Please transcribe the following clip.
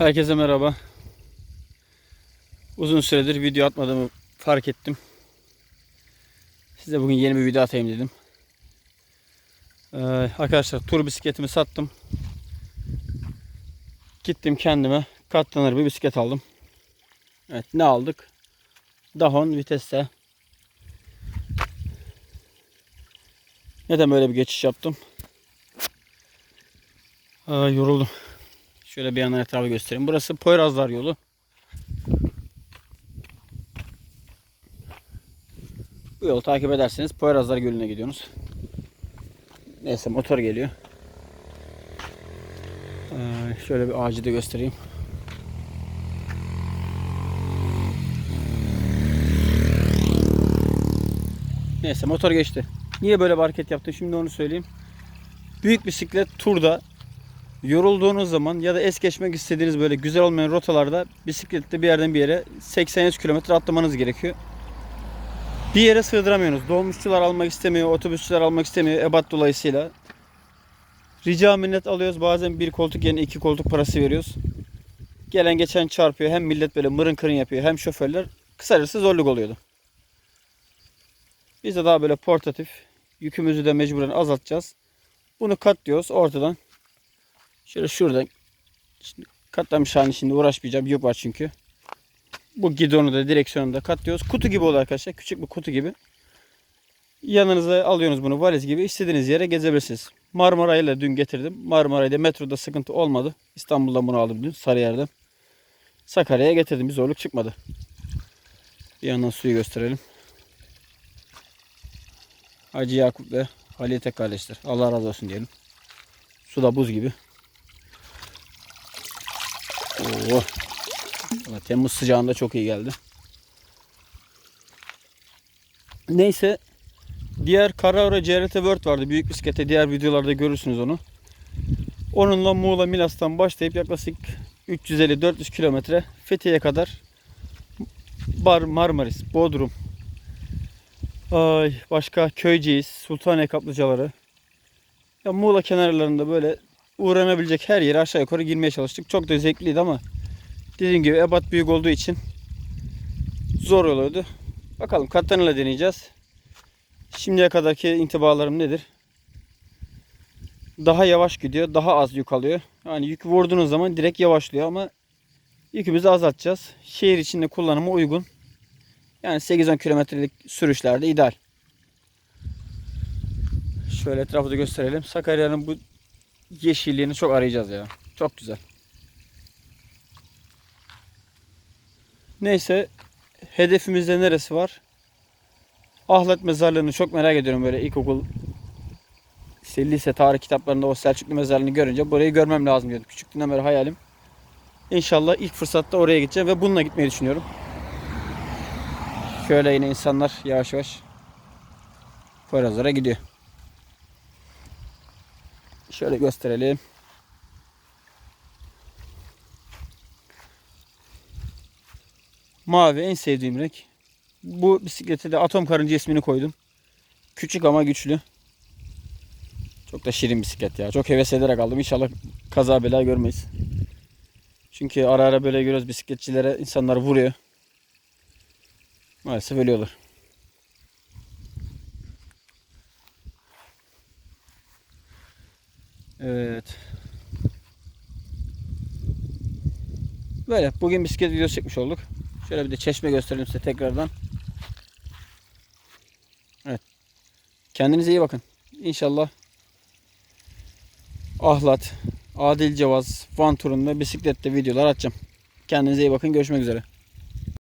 Herkese merhaba. Uzun süredir video atmadığımı fark ettim. Size bugün yeni bir video atayım dedim. Ee, arkadaşlar tur bisikletimi sattım. Gittim kendime katlanır bir bisiklet aldım. Evet ne aldık? Dahon viteste. Neden böyle bir geçiş yaptım? Aa, yoruldum. Şöyle bir yandan etrafı göstereyim. Burası Poyrazlar yolu. Bu yolu takip ederseniz Poyrazlar Gölü'ne gidiyorsunuz. Neyse motor geliyor. Ee, şöyle bir ağacı da göstereyim. Neyse motor geçti. Niye böyle bir hareket yaptım şimdi onu söyleyeyim. Büyük bisiklet turda yorulduğunuz zaman ya da es geçmek istediğiniz böyle güzel olmayan rotalarda bisikletle bir yerden bir yere 80 kilometre atlamanız gerekiyor. Bir yere sığdıramıyorsunuz. Dolmuşçular almak istemiyor, otobüsçüler almak istemiyor ebat dolayısıyla. Rica minnet alıyoruz. Bazen bir koltuk yerine iki koltuk parası veriyoruz. Gelen geçen çarpıyor. Hem millet böyle mırın kırın yapıyor hem şoförler. Kısacası zorluk oluyordu. Biz de daha böyle portatif yükümüzü de mecburen azaltacağız. Bunu kat diyoruz ortadan. Şöyle şuradan şimdi katlamış halini şimdi uğraşmayacağım. Yük var çünkü. Bu gidonu da direksiyonu da katlıyoruz. Kutu gibi oluyor arkadaşlar. Küçük bir kutu gibi. Yanınıza alıyorsunuz bunu valiz gibi. istediğiniz yere gezebilirsiniz. Marmaray'la dün getirdim. Marmaray'da metroda sıkıntı olmadı. İstanbul'dan bunu aldım dün Sarıyer'den. Sakarya'ya getirdim. Bir zorluk çıkmadı. Bir yandan suyu gösterelim. Hacı Yakup ve Halite kardeşler. Allah razı olsun diyelim. Su da buz gibi. Oo. Temmuz sıcağında çok iyi geldi. Neyse. Diğer Carrara CRT World vardı. Büyük bisiklete. Diğer videolarda görürsünüz onu. Onunla Muğla Milas'tan başlayıp yaklaşık 350-400 kilometre Fethiye'ye kadar Bar Marmaris, Bodrum, Ay, başka Köyceğiz, Sultaniye kaplıcaları. Ya Muğla kenarlarında böyle uğranabilecek her yere aşağı yukarı girmeye çalıştık. Çok da zevkliydi ama dediğim gibi ebat büyük olduğu için zor oluyordu. Bakalım katlanıyla deneyeceğiz. Şimdiye kadarki intibalarım nedir? Daha yavaş gidiyor, daha az yük alıyor. Yani yük vurduğunuz zaman direkt yavaşlıyor ama yükümüzü azaltacağız. Şehir içinde kullanıma uygun. Yani 8-10 kilometrelik sürüşlerde ideal. Şöyle etrafı da gösterelim. Sakarya'nın bu yeşilliğini çok arayacağız ya. Çok güzel. Neyse hedefimizde neresi var? Ahlat mezarlığını çok merak ediyorum böyle ilkokul işte lise tarih kitaplarında o Selçuklu mezarlığını görünce burayı görmem lazım diyordum. Küçüklüğümden beri hayalim. İnşallah ilk fırsatta oraya gideceğim ve bununla gitmeyi düşünüyorum. Şöyle yine insanlar yavaş yavaş Poyrazlara gidiyor. Şöyle gösterelim. Mavi en sevdiğim renk. Bu bisiklete de atom karınca ismini koydum. Küçük ama güçlü. Çok da şirin bisiklet ya. Çok heves ederek aldım. İnşallah kaza bela görmeyiz. Çünkü ara ara böyle görüyoruz bisikletçilere insanlar vuruyor. Maalesef ölüyorlar. Evet. Böyle bugün bisiklet videosu çekmiş olduk. Şöyle bir de çeşme gösterelim size tekrardan. Evet. Kendinize iyi bakın. İnşallah Ahlat, Adil Cevaz, Van turunda bisiklette videolar atacağım. Kendinize iyi bakın. Görüşmek üzere.